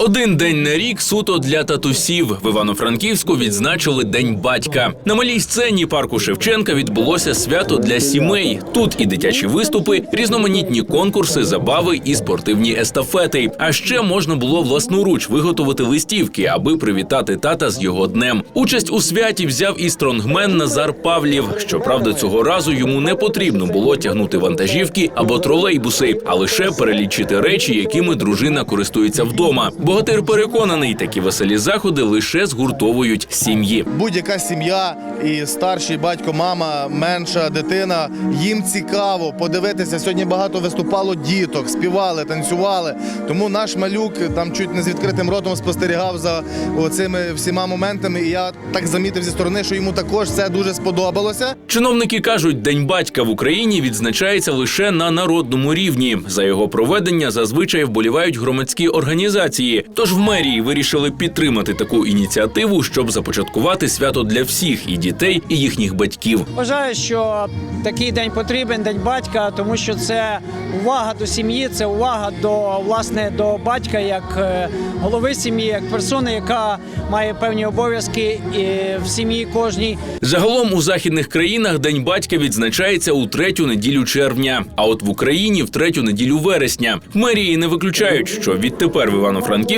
Один день на рік суто для татусів в Івано-Франківську відзначили День батька. На малій сцені парку Шевченка відбулося свято для сімей. Тут і дитячі виступи, різноманітні конкурси, забави і спортивні естафети. А ще можна було власноруч виготовити листівки, аби привітати тата з його днем. Участь у святі взяв і стронгмен Назар Павлів. Щоправда, цього разу йому не потрібно було тягнути вантажівки або тролейбуси, а лише перелічити речі, якими дружина користується вдома. Богатир переконаний, такі веселі заходи лише згуртовують сім'ї. Будь-яка сім'я і старший батько, мама, менша дитина. Їм цікаво подивитися. Сьогодні багато виступало діток, співали, танцювали. Тому наш малюк там чуть не з відкритим ротом спостерігав за цими всіма моментами. І я так замітив зі сторони, що йому також це дуже сподобалося. Чиновники кажуть, День батька в Україні відзначається лише на народному рівні. За його проведення зазвичай вболівають громадські організації. Тож в мерії вирішили підтримати таку ініціативу, щоб започаткувати свято для всіх і дітей, і їхніх батьків. Вважаю, що такий день потрібен, день батька, тому що це увага до сім'ї, це увага до власне до батька як е, голови сім'ї, як персони, яка має певні обов'язки і в сім'ї кожній. Загалом у західних країнах День батька відзначається у третю неділю червня, а от в Україні в третю неділю вересня. Мерії не виключають, що відтепер в Івано-Франківську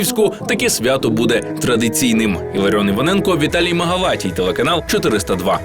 таке свято буде традиційним. Іларіон Іваненко, Віталій Магалатій, телеканал 402.